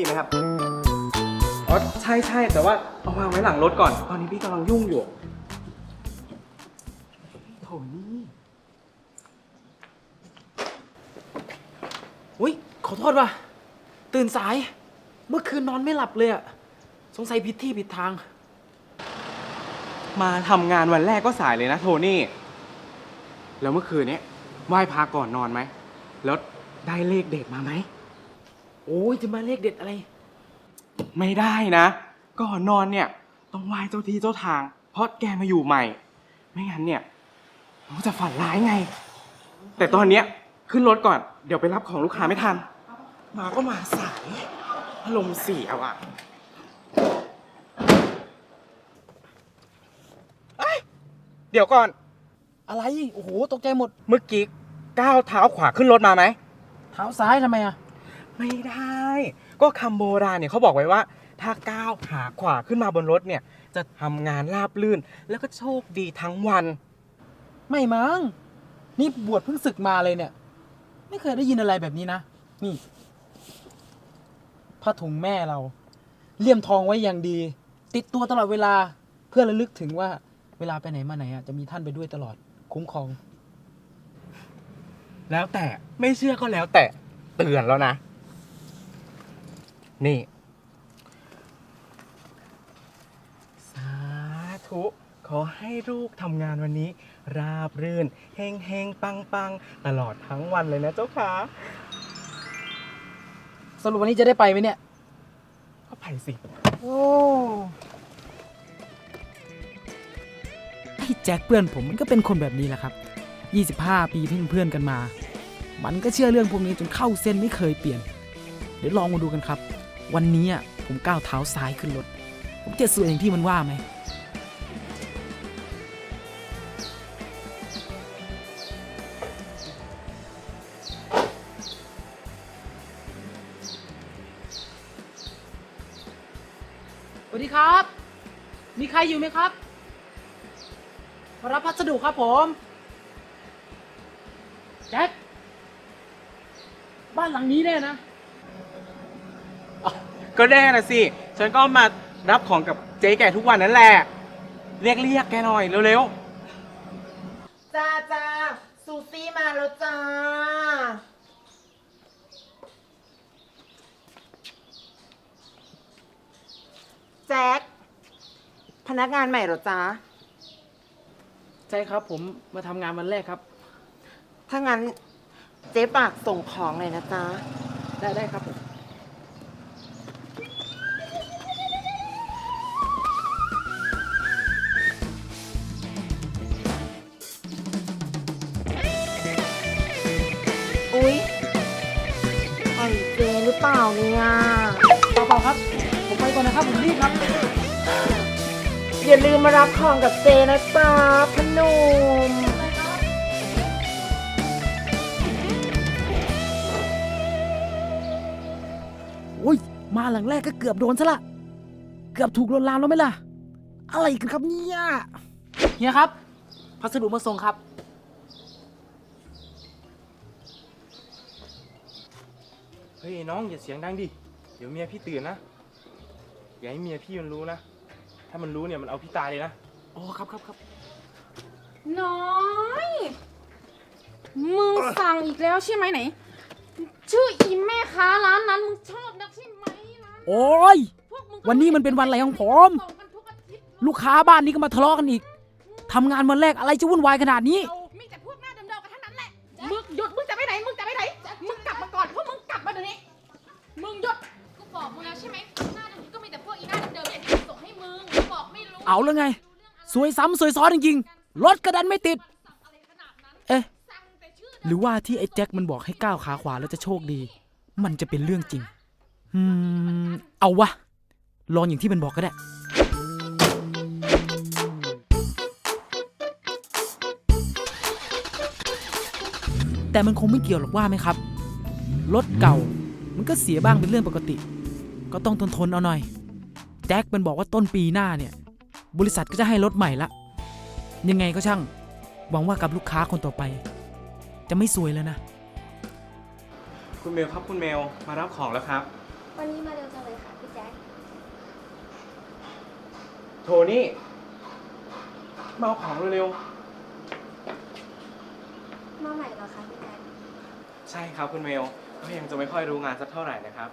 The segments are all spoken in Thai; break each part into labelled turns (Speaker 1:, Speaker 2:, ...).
Speaker 1: พี่ไหมครับ
Speaker 2: อ๋อ ใช่ใช่แต่ว่าเอาวางไว้หลังรถก่อน ตอนนี้พี่กำลังยุ่งอยู่โถนี่อุ้ยขอโทษว่ะ ตื่นสาย เมื่อคืนนอนไม่หลับเลยอะสงสัยผิดที่ผิดทาง มาทำงานวันแรกก็สายเลยนะโทนี่ แล้วเมื่อคืนเนี้ยไหว้พระก่อนนอนไหม แล้วได้เลขเด็ดมาไหม โอ้ยจะมาเลขเด็ดอะไร ไม่ได้นะก่อนนอนเนี่ย ต้องไหว้เจ้าที่เจ้าทาง เพราะแกมาอยู่ใหม่ ไม่งั้นเนี่ยมันจะฝันร้ายไง แต่ตอนเนี้ยขึ้นรถก่อน เดี๋ยวไปรับของลูกค้าไม่ทัน มาก็มาสายอารมณ์เสียว่ะเอ้ยเดี๋ยวก่อน
Speaker 3: อะไร โอ้โห ตกใจหมด
Speaker 2: เมื่อกี้ก้าวเท้าขวาขึ้นรถมาไหม
Speaker 3: เท้าซ้ายทำไมอะ
Speaker 2: ไม่ได้ ก็คำโบราณเนี่ยเขาบอกไว้ว่า ถ้าก้าวขาขวาขึ้นมาบนรถเนี่ย จะทำงานราบลื่น แล้วก็โชคดีทั้งวัน
Speaker 3: ไม่มั้งนี่บวชเพิ่งศึกมาเลยเนี่ย ไม่เคยได้ยินอะไรแบบนี้นะ นี่ผ้าถุงแม่เรา เลี่ยมทองไว้อย่างดี ติดตัวตลอดเวลาเพื่อระลึกถึงว่าเวลาไปไหนมาไหนอะจะมีท่านไปด้วยตลอดคุ้มครอง
Speaker 2: แล้วแต่ไม่เชื่อก็แล้วแต่เตือนแล้วนะ นี่ สาธุ ขอให้ลูกทำงานวันนี้ ราบรื่นเฮงเฮงปังปังตลอดทั้งวันเลยนะเจ้าค่ะ
Speaker 3: สรุปวันนี้จะได้ไปไหมเนี่ย
Speaker 2: ก็ไปสิ
Speaker 3: โอ้พี่แจ็คเพื่อนผมมันก็เป็นคนแบบนี้แหละครับ 25 ปีที่เป็นเพื่อนกันมา มันก็เชื่อเรื่องพวกนี้จนเข้าเส้นไม่เคยเปลี่ยน เดี๋ยวลองมาดูกันครับ วันนี้ผมก้าวเท้าซ้ายขึ้นรถ ผมจะสวยอย่างที่มันว่าไหมสวัสดีครับ มีใครอยู่ไหมครับมารับพัสดุครับผม แจ็ค บ้านหลังนี้แน่นะ
Speaker 2: ก็แน่นะสิ ฉันก็มารับของกับเจ๊แก่ทุกวันนั่นแหละ เรียกเรียกแกหน่อยเร็ว
Speaker 4: จ้าจ้าซูซี่มาแล้วจ้า แจ็คพนักงานใหม่เหรอจ้า
Speaker 3: ใช่ครับผมมาทำงานวันแรกครับ
Speaker 4: ถ้างั้นเจ๊ปากส่งของเลยนะจ้า
Speaker 3: ได้ได้ครับผม ครับผมรีบครับ
Speaker 4: อย่าลืมมารับของกับเจนะจ๊ะพอหนุม
Speaker 3: โอ้ยมาหลังแรกก็เกือบโดนซะละ เกือบถูกลวนลามแล้วไหมล่ะ อะไรกันครับเนี่ยเฮียครับ พัสดุมาส่งครับ
Speaker 2: ๆเฮ้ยน้องอย่าเสียงดังดิ เดี๋ยวเมียพี่ตื่นนะ อย่าให้เมียพี่มันรู้นะ ถ้ามันรู้เนี่ยมันเอาพี่ตายเลยนะ
Speaker 3: อ๋อครับครับครับ
Speaker 5: น้อย มึงสั่งอีกแล้วใช่ไหมไหน ชื่ออีแม่ค้าร้านนั้นมึงชอบนักใช่ไหมนะ
Speaker 3: โอ้ย
Speaker 5: พวกมึงก็
Speaker 3: วันนี้มันเป็นวันอะไรของผม
Speaker 5: ส่งกันทุกอาทิตย์
Speaker 3: ลูกค้าบ้านนี้ก็มาทะเลาะกันอีกทำงานวันแรกอะไรจะวุ่นวายขนาดนี้
Speaker 5: มีแต่ เอาแล้วไง
Speaker 3: สวยซ้ำสวยซ้อนจริงๆรถกระดันไม่ติด เอ๊ะ หรือว่าที่ไอ้แจ็คมันบอกให้ก้าวขาขวาแล้วจะโชคดี มันจะเป็นเรื่องจริงอืมเอาวะ ลองอย่างที่มันบอกก็ได้แต่มันคงไม่เกี่ยวหรอกว่าไหมครับ รถเก่ามันก็เสียบ้างเป็นเรื่องปกติ ก็ต้องทนทนเอาหน่อย แจ็คมันบอกว่าต้นปีหน้าเนี่ย บริษัทก็จะให้รถใหม่ละ ยังไงก็ช่าง หวังว่ากับลูกค้าคนต่อไป จะไม่ซวยแล้วนะ
Speaker 2: คุณเมลครับคุณเมลมารับของแล้วครับ
Speaker 6: วันนี้มาเร็วจังเลยค่ะพี่แจ๊ค
Speaker 2: โทนี่มาเอาของเร็ว
Speaker 6: มาใหม่เหรอคะพี่แจ๊ค
Speaker 2: ๆใช่ครับคุณเมลก็ยังจะไม่ค่อยรู้งานสักเท่าไหร่นะครับ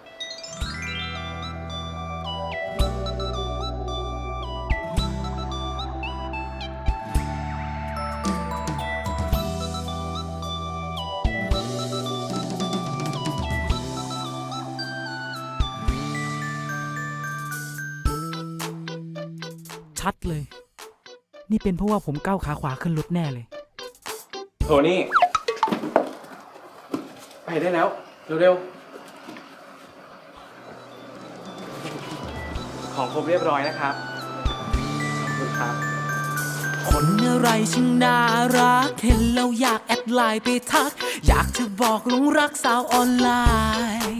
Speaker 3: นี่เป็นเพราะว่าผมก้าวขาขวาขึ้นรถแน่เลย
Speaker 2: โทนี่ไปได้แล้ว เร็วๆ ของครบเรียบร้อยนะครับ ขอบคุณครับ
Speaker 3: คนอะไรช่างน่ารัก เห็นแล้วอยากแอดไลน์ไปทัก อยากจะบอกหลงรักสาวออนไลน์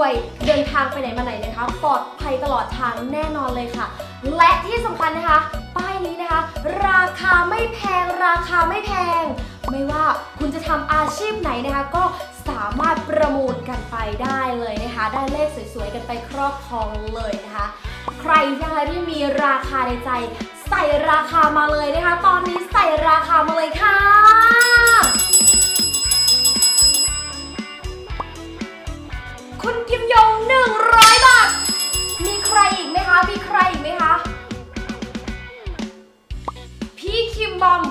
Speaker 3: วย
Speaker 6: เดินทางไปไหนมาไหนนะคะ ปลอดภัยตลอดทางแน่นอนเลยค่ะ และที่สำคัญนะคะ ป้ายนี้นะคะ ราคาไม่แพง ราคาไม่แพง ไม่ว่าคุณจะทำอาชีพไหนนะคะ ก็สามารถประมูลกันไปได้เลยนะคะ ได้เลขสวยๆกันไปครอบครองเลยนะคะ ใครนะคะที่มีราคาในใจ ใส่ราคามาเลยนะคะ ตอนนี้ใส่ราคามาเลยค่ะ คุณกิมยง 100 บาท มีใครอีกไหมคะ มีใครอีกไหมคะ พี่คิมบอม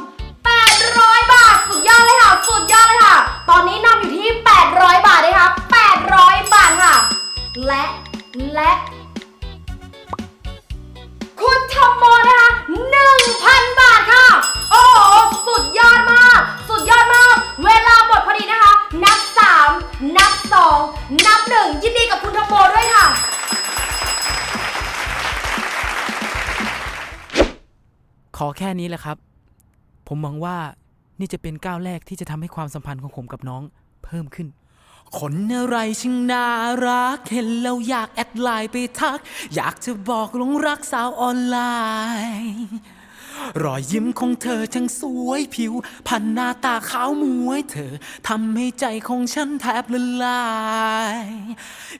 Speaker 6: 800 บาท สุดยอดเลยค่ะ สุดยอดเลยค่ะ ตอนนี้นำอยู่ที่ 800 บาทเลยค่ะ800 บาทค่ะ และ และ คุณทำโมนะคะ1,000 บาทค่ะ โอ้โห สุดยอดมาก สุดยอดมาก เวลาหมดพอดีนะคะ นับ 3 นับ 2 นับ 1 ยินดีกับคุณทำโมด้วยค่ะ
Speaker 3: ขอแค่นี้แหละครับ ผมหวังว่านี่จะเป็นก้าวแรกที่จะทำให้ความสัมพันธ์ของผมกับน้องเพิ่มขึ้น คนอะไรช่างน่ารัก เห็นแล้วอยากแอดไลน์ไปทัก อยากจะบอกหลงรักสาวออนไลน์ รอยยิ้มของเธอช่างสวยผิว พันหน้าตาขาวมวยเธอทำให้ใจของฉันแทบละลาย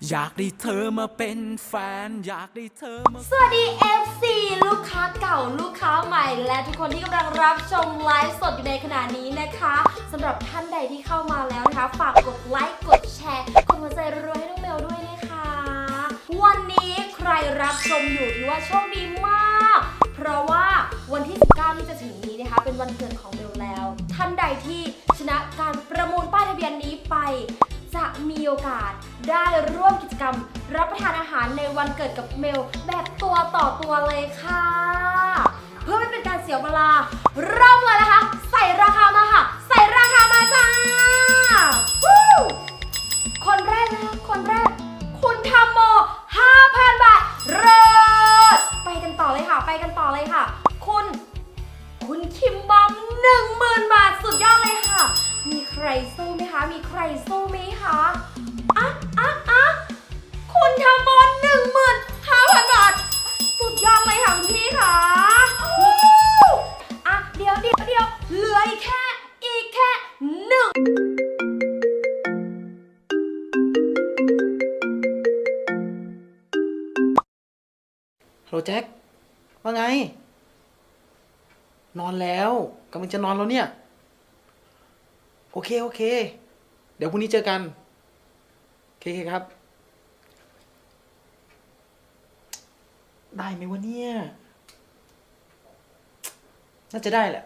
Speaker 3: อยากได้เธอมาเป็นแฟน อยากได้เธอมา
Speaker 6: สวัสดี FC ลูกค้าเก่าลูกค้าใหม่ และทุกคนที่กำลังรับชมไลฟ์สดอยู่ในขณะนี้นะคะสำหรับท่านใดที่เข้ามาแล้วนะคะ ฝากกดไลค์กดแชร์กดหัวใจรัวๆให้น้องเมลด้วยนะคะ วันนี้ใครรับชมอยู่ถือว่าโชคดีมาก เพราะว่าวันที่ 19 ที่จะถึงนี้นะคะ เป็นวันเกิดของเมลแล้ว ท่านใดที่ชนะการประมูลป้ายทะเบียนนี้ไป จะมีโอกาสได้ร่วมกิจกรรม รับประทานอาหารในวันเกิดกับเมลแบบตัวต่อตัวเลยค่ะ เพื่อไม่เป็นการเสียเวลา เริ่มเลยนะคะ ใส่ราคามาค่ะ ใส่ราคามาจ้าคนแรกนะคนแรก คุณทำโม 5,000 บาทเริ่ม ไปกันต่อเลยค่ะ ไปกันต่อเลยค่ะ คุณ คุณคิมบอมหนึ่งหมื่นบาทสุดยอดเลยค่ะ มีใครสู้ไหมคะ มีใครสู้ไหมคะ
Speaker 7: จะนอนแล้วเนี่ย โอเค โอเค เดี๋ยวพรุ่งนี้เจอกัน โอเคครับ ได้ไหมวะเนี่ย น่าจะได้แหละ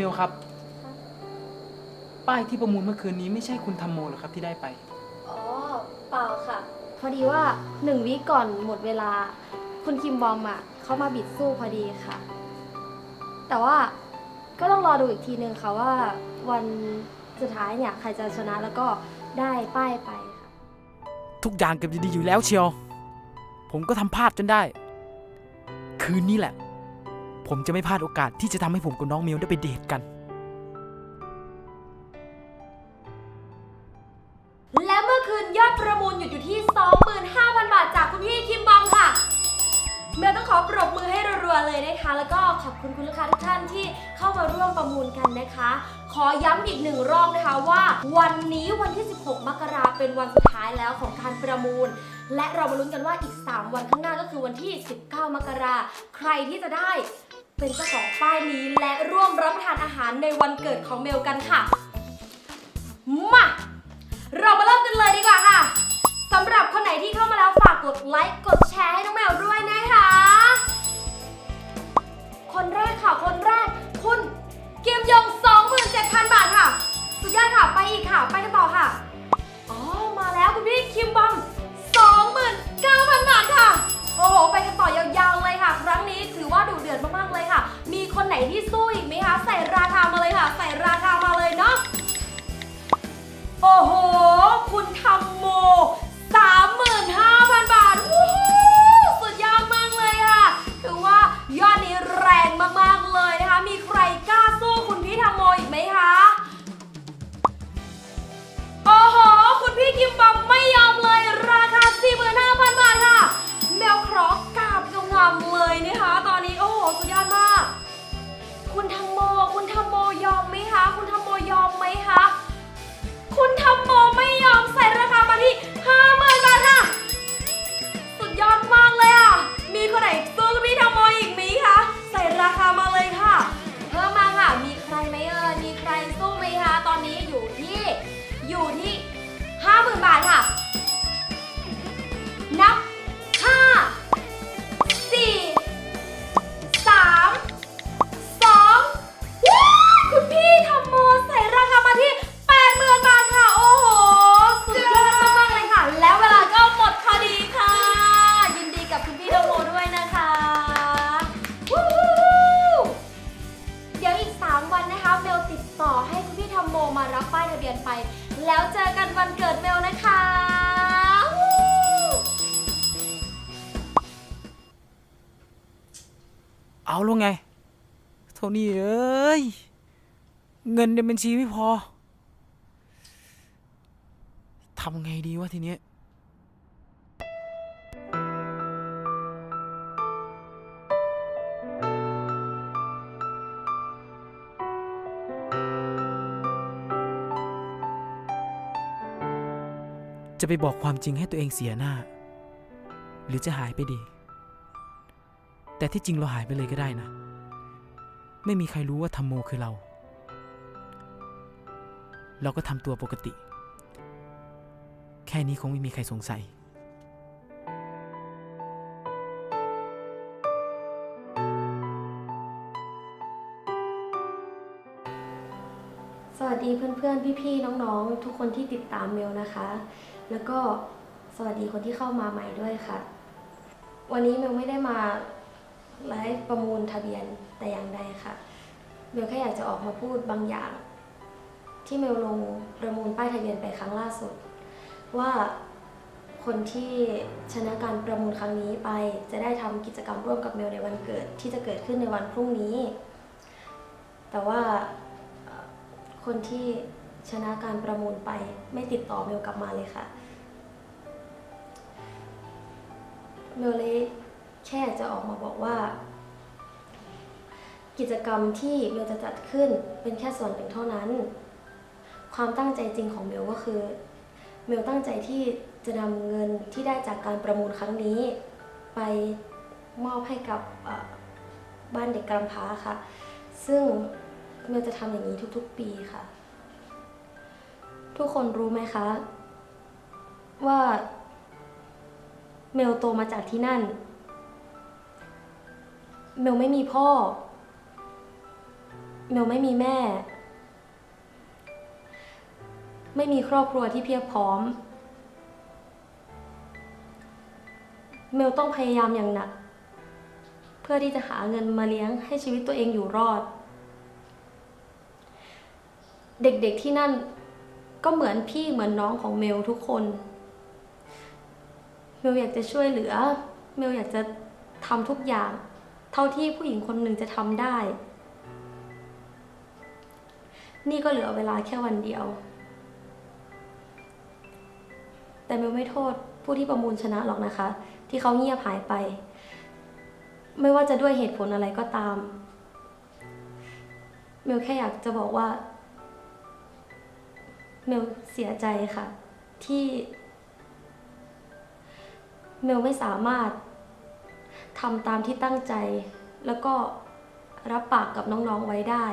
Speaker 3: มลครับ ป้ายที่ประมูลเมื่อคืนนี้ไม่ใช่คุณทำโมเหรอครับที่ได้ไป
Speaker 6: อ๋อ เปล่าค่ะ พอดีว่าหนึ่งวิก่อนหมดเวลา คุณคิมบอมอะเขามาบิดสู้พอดีค่ะ แต่ว่าก็ต้องรอดูอีกทีนึงค่ะว่าวันสุดท้ายเนี่ยใครจะชนะแล้วก็ได้ป้ายไปค่ะ
Speaker 3: ทุกอย่างเกือบจะดีอยู่แล้วเชียว ผมก็ทำพลาดจนได้ คืนนี้แหละ ผมจะไม่พลาดโอกาสที่จะทำให้ผมกับน้องเมลได้ไปเดทกัน
Speaker 6: และเมื่อคืนยอดประมูลหยุดอยู่ที่ 25,000 บาทจากคุณพี่คิมบอมค่ะ เมลต้องขอปรบมือให้รัวๆเลยนะคะ แล้วก็ขอบคุณคุณลูกค้าทุกท่านที่เข้ามาร่วมประมูลกันนะคะ ขอย้ำอีกหนึ่งรอบนะคะว่า วันนี้วันที่ 16 มกราเป็นวันสุดท้ายแล้วของการประมูล และเรามาลุ้นกันว่าอีก 3 วันข้างหน้าก็คือวันที่ 19 มกราใครที่จะได้ เป็นเจ้าของป้ายนี้และร่วมรับประทานอาหารในวันเกิดของเมลกันค่ะมาเรามาเริ่มกันเลยดีกว่าค่ะสำหรับคนไหนที่เข้ามาแล้วฝากกดไลค์กดแชร์ให้น้องแมวด้วยนะคะ คนแรกค่ะคนแรก คุณเกียมยง 27,000 บาทค่ะ สุดยอดค่ะไปอีกค่ะ ไปกันต่อค่ะ อ๋อ มาแล้วคุณพี่คิมบอม29,000 บาทค่ะ โอ้โห ไปกันต่อยาวๆเลยค่ะ ครั้งนี้ถือว่าดุเดือดมากๆเลยค่ะ มีคนไหนที่สู้อีกไหมคะ ใส่ราคามาเลยค่ะ ใส่ราคามาเลยเนาะ โอ้โห คุณทำโม 35,000 บาทวู้สุดยอดมากเลยค่ะ ถือว่ายอดนี้แรงมากๆเลยนะคะ มีใครกล้าสู้คุณพี่ทำโมอีกไหมคะ โอ้โห คุณพี่คิมบอมไม่ นี่เอ้ย เงินใน
Speaker 3: บัญชีไม่พอทำไงดีวะทีเนี้ยจะไปบอกความจริงให้ตัวเองเสียหน้า หรือจะหายไปดี แต่ที่จริงเราหายไปเลยก็ได้นะ ไม่มีใครรู้ว่าธรรมโมคือเรา เราก็ทำตัวปกติ แค่นี้คงไม่มีใครสงสัย
Speaker 6: สวัสดีเพื่อนๆ พี่ๆ น้องๆ ทุกคนที่ติดตามเมลนะคะ แล้วก็สวัสดีคนที่เข้ามาใหม่ด้วยค่ะ วันนี้เมลไม่ได้มา ไลฟ์ประมูลทะเบียนแต่อย่างใดค่ะเมลแค่อยากจะออกมาพูดบางอย่าง ที่เมลลงประมูลป้ายทะเบียนไปครั้งล่าสุด ว่าคนที่ชนะการประมูลครั้งนี้ไป จะได้ทำกิจกรรมร่วมกับเมลในวันเกิด ที่จะเกิดขึ้นในวันพรุ่งนี้ แต่ว่าคนที่ชนะการประมูลไปไม่ติดต่อเมลกลับมาเลยค่ะเมลเลย แค่จะออกมาบอกว่า กิจกรรมที่เมลจะจัดขึ้นเป็นแค่ส่วนหนึ่งเท่านั้น ความตั้งใจจริงของเมลก็คือเมลตั้งใจที่จะนำเงินที่ได้จากการประมูลครั้งนี้ ไปมอบให้กับบ้านเด็กกำพร้าค่ะ ซึ่งเมลจะทำอย่างนี้ทุกๆ ปีค่ะ ทุกคนรู้ไหมคะ ว่าเมลโตมาจากที่นั่น เมลไม่มีพ่อ เมลไม่มีแม่ ไม่มีครอบครัวที่เพียบพร้อม เมลต้องพยายามอย่างหนัก เพื่อที่จะหาเงินมาเลี้ยงให้ชีวิตตัวเองอยู่รอด เด็กๆที่นั่นก็เหมือนพี่เหมือนน้องของเมลทุกคน เมลอยากจะช่วยเหลือ เมลอยากจะทำทุกอย่าง เท่าที่ผู้หญิงคนหนึ่งจะทำได้ นี่ก็เหลือเวลาแค่วันเดียว แต่เมลไม่โทษผู้ที่ประมูลชนะหรอกนะคะ ที่เขาเงียบหายไป ไม่ว่าจะด้วยเหตุผลอะไรก็ตาม เมลแค่อยากจะบอกว่า เมลเสียใจค่ะ ที่ เมลไม่สามารถ ทำตามที่ตั้งใจ แล้วก็รับปากกับน้องๆไว้ได้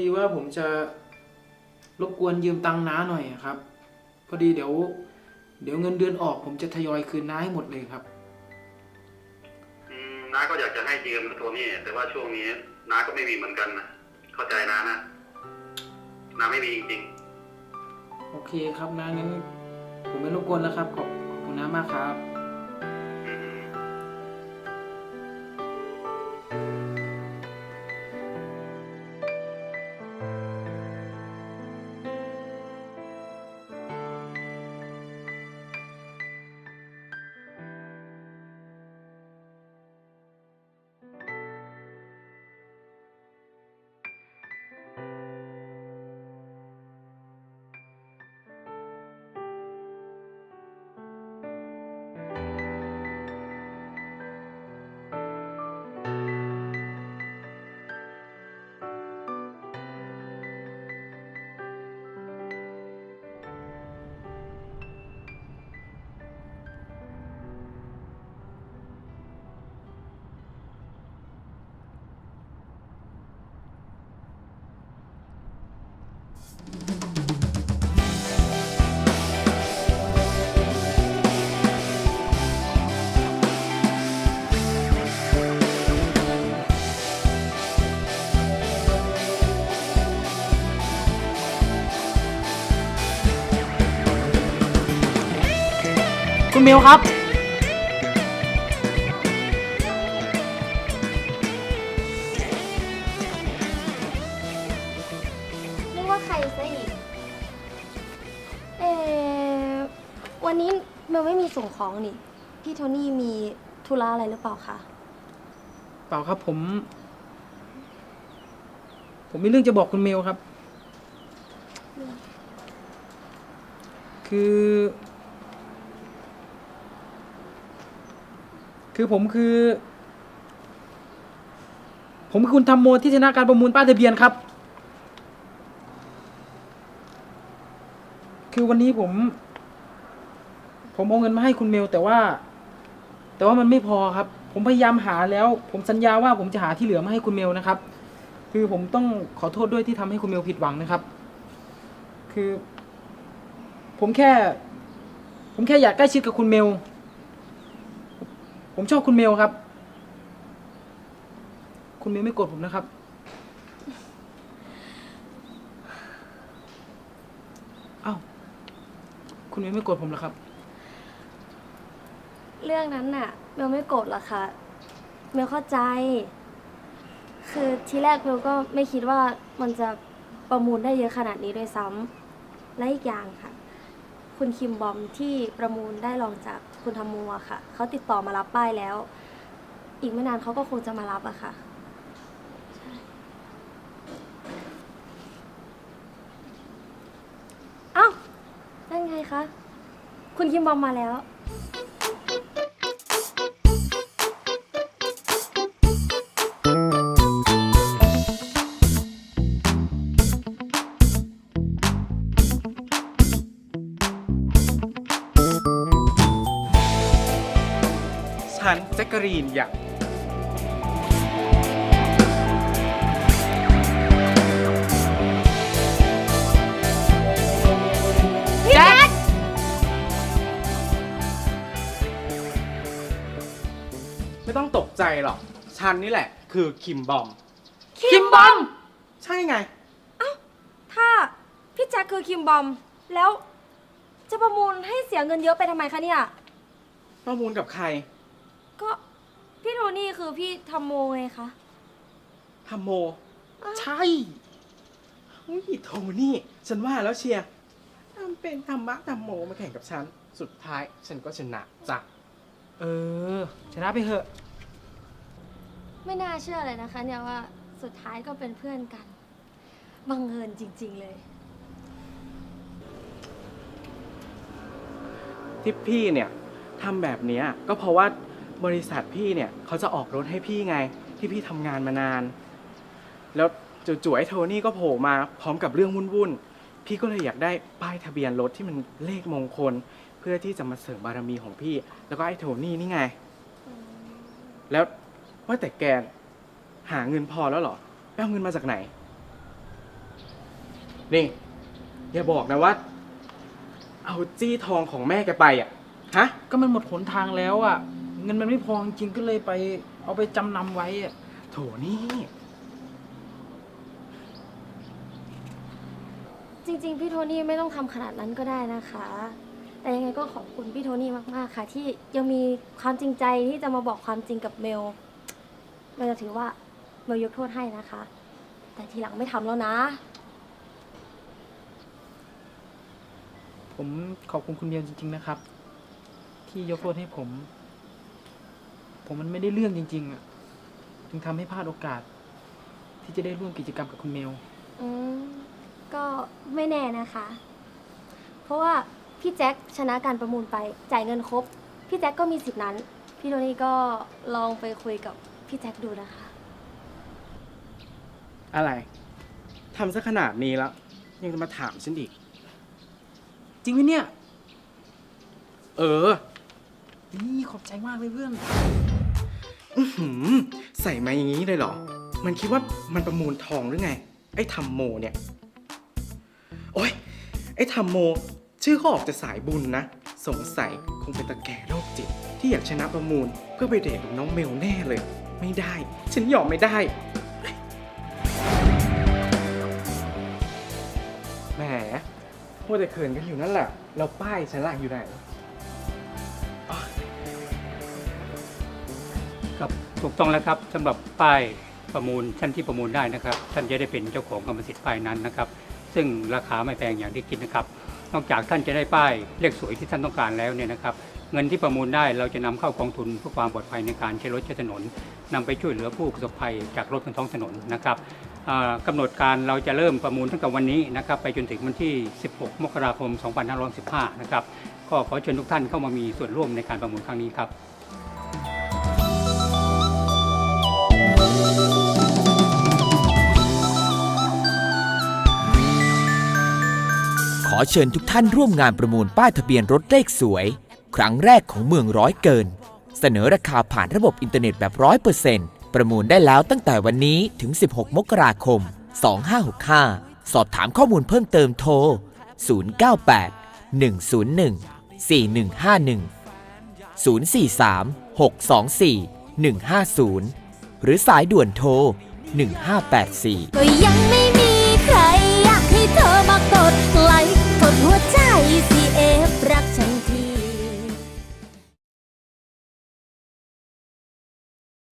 Speaker 7: ดีว่าผมจะรบกวนยืมตังค์น้าหน่อยอะครับ พอดีเดี๋ยว เดี๋ยวเงินเดือนออกผมจะทยอยคืนน้าให้หมดเลยครับ
Speaker 8: อืมน้าก็อยากจะให้ยืมนะโทนี่แต่ว่าช่วงนี้น้าก็ไม่มีเหมือนกันนะเข้าใจน้านะน้าไม่มีจริง
Speaker 7: โอเคครับนะงั้น ผมไม่รบกวนแล้วครับขอบขอบคุณน้ามากครับ เมลครับ
Speaker 6: นึกว่าใครซะอีก เออวันนี้เมลไม่มีส่งของนี่ พี่โทนี่มีธุระอะไรหรือเปล่าคะ
Speaker 7: เปล่าครับผม ผมมีเรื่องจะบอกคุณเมลครับ คือ คือผมคือ ผมคือคุณทำโมที่ชนะการประมูลป้ายทะเบียนครับ คือวันนี้ผม ผมเอาเงินมาให้คุณเมลแต่ว่า แต่ว่ามันไม่พอครับ ผมพยายามหาแล้ว ผมสัญญาว่าผมจะหาที่เหลือมาให้คุณเมลนะครับ คือผมต้องขอโทษด้วยที่ทำให้คุณเมลผิดหวังนะครับ คือ ผมแค่ ผมแค่อยากใกล้ชิดกับคุณเมล ผมชอบคุณเมลครับ คุณเมลไม่โกรธผมนะครับ เอ้า คุณเมลไม่โกรธผมเหรอครับ
Speaker 6: เรื่องนั้นน่ะเมลไม่โกรธหรอกค่ะเมลเข้าใจ คือทีแรกเมลก็ไม่คิดว่ามันจะประมูลได้เยอะขนาดนี้ด้วยซ้ำและอีกอย่างค่ะ คุณคิมบอมที่ประมูลได้รองจาก คุณธรรมัวค่ะ เขาติดต่อมารับป้ายแล้ว อีกไม่นานเขาก็คงจะมารับอะค่ะ เอ้านั่นไงคะ คุณคิมบอมมาแล้ว
Speaker 2: กกะรีนอย่าง
Speaker 5: พี่แจ๊ค
Speaker 2: ไม่ต้องตกใจหรอก ฉันนี่แหละ คือคิมบอม
Speaker 6: คิมบอม
Speaker 2: ใช่ไง
Speaker 6: ถ้าพี่แจ็คคือคิมบอม แล้วจะประมูลให้เสียเงินเยอะไปทำไมคะเนี่ย
Speaker 2: ประมูลกับใคร
Speaker 6: ก็ พี่โทนี่คือพี่ทำโมไงคะ
Speaker 2: ทำโม ใช่อุ้ยโทนี่ ฉันว่าแล้วเชียร์ทำเป็นธรรมะธรรมโมมาแข่งกับฉัน สุดท้ายฉันก็ชนะจ้ะ
Speaker 7: เออ ชนะไปเถอะ
Speaker 6: ไม่น่าเชื่อเลยนะคะเนี่ยว่าสุดท้ายก็เป็นเพื่อนกัน บังเอิญจริง ๆ เลย
Speaker 2: ที่พี่เนี่ยทำแบบเนี้ยก็เพราะว่า บริษัทพี่เนี่ยเขาจะออกรถให้พี่ไงที่พี่ทำงานมานาน แล้วจู่ๆไอ้โทนี่ก็โผล่มาพร้อมกับเรื่องวุ่นๆพี่ก็เลยอยากได้ป้ายทะเบียนรถที่มันเลขมงคล เพื่อที่จะมาเสริมบารมีของพี่ แล้วก็ไอ้โทนี่นี่ไง แล้วว่าแต่แกหาเงินพอแล้วเหรอไปเอาเงินมาจากไหน นี่อย่าบอกนะว่า เอาจี้ทองของแม่แกไปอะฮะ
Speaker 7: ก็มันหมดหนทางแล้วอะ เงินมันไม่พอจริงๆก็เลยไป เอาไปจำนำไว้อะ
Speaker 2: โถนี่
Speaker 6: จริงๆ พี่โทนี่ไม่ต้องทำขนาดนั้นก็ได้นะคะ แต่ยังไงก็ขอบคุณพี่โทนี่มากๆค่ะ ที่ยังมีความจริงใจที่จะมาบอกความจริงกับเมลเมลจะถือว่าเมลยกโทษให้นะคะ แต่ทีหลังไม่ทำแล้วนะ
Speaker 7: ผมขอบคุณคุณเมียวจริง ๆ นะครับ ที่ยกโทษให้ผม ผมมันไม่ได้เรื่องจริง ๆอะจึงทำให้พลาดโอกาส ที่จะได้ร่วมกิจกรรมกับคุณเมล
Speaker 6: อืมก็ไม่แน่นะคะ เพราะว่าพี่แจ็คชนะการประมูลไปจ่ายเงินครบ พี่แจ็คก็มีสิทธินั้น พี่โทนี่ก็ลองไปคุยกับพี่แจ็คดูนะคะ
Speaker 2: อะไร ทำซะขนาดนี้แล้ว ยังจะมาถามฉันอีก
Speaker 7: จริงไหมเนี่ย
Speaker 2: เออ
Speaker 7: นี่ขอบใจมากเลยเพื่อน
Speaker 2: อื้อหือใส่มาอย่างนี้เลยเหรอ มันคิดว่ามันประมูลทองหรือไง ไอ้ทำโมเนี่ย โอ๊ย ไอ้ทำโม ชื่อเขาออกจะสายบุญนะ สงสัยคงเป็นตะแก่โรคจิต ที่อยากชนะประมูลเพื่อไปเดทกับน้องเมลแน่เลย ไม่ได้ ฉันยอมไม่ได้ แหมมัวแต่เขินกันอยู่นั่นแหละเราป้ายฉันล่ะอยู่ไหน
Speaker 9: ถูกต้องแล้วครับสำหรับป้ายประมูลท่านที่ประมูลได้นะครับ ท่านจะได้เป็นเจ้าของกรรมสิทธิ์ป้ายนั้นนะครับ ซึ่งราคาไม่แพงอย่างที่คิดนะครับ นอกจากท่านจะได้ป้ายเลขสวยที่ท่านต้องการแล้วเนี่ยนะครับ เงินที่ประมูลได้เราจะนำเข้ากองทุนเพื่อความปลอดภัยในการใช้รถใช้ถนนนำไปช่วยเหลือผู้ประสบภัยจากรถบนท้องถนนนะครับอ่ากำหนดการเราจะเริ่มประมูลตั้งแต่วันนี้นะครับไปจนถึงวันที่ 16 มกราคม 2515 นะครับ ก็ขอเชิญทุกท่านเข้ามามีส่วนร่วมในการประมูลครั้งนี้ครับ
Speaker 10: อเชิญทุกท่านร่วมงานประมูลป้ายทะเบียนรถเลขสวย ครั้งแรกของเมืองร้อยเกิน เสนอราคาผ่านระบบอินเทอร์เน็ตแบบร้อยเปอร์เซ็นต์ประมูลได้แล้วตั้งแต่วันนี้ถึง 16 มกราคม 2565 สอบถามข้อมูลเพิ่มเติมโทร 098 101 4151 043 624 150 หรือสายด่วนโทร 1584
Speaker 6: ก็ยังไม่มี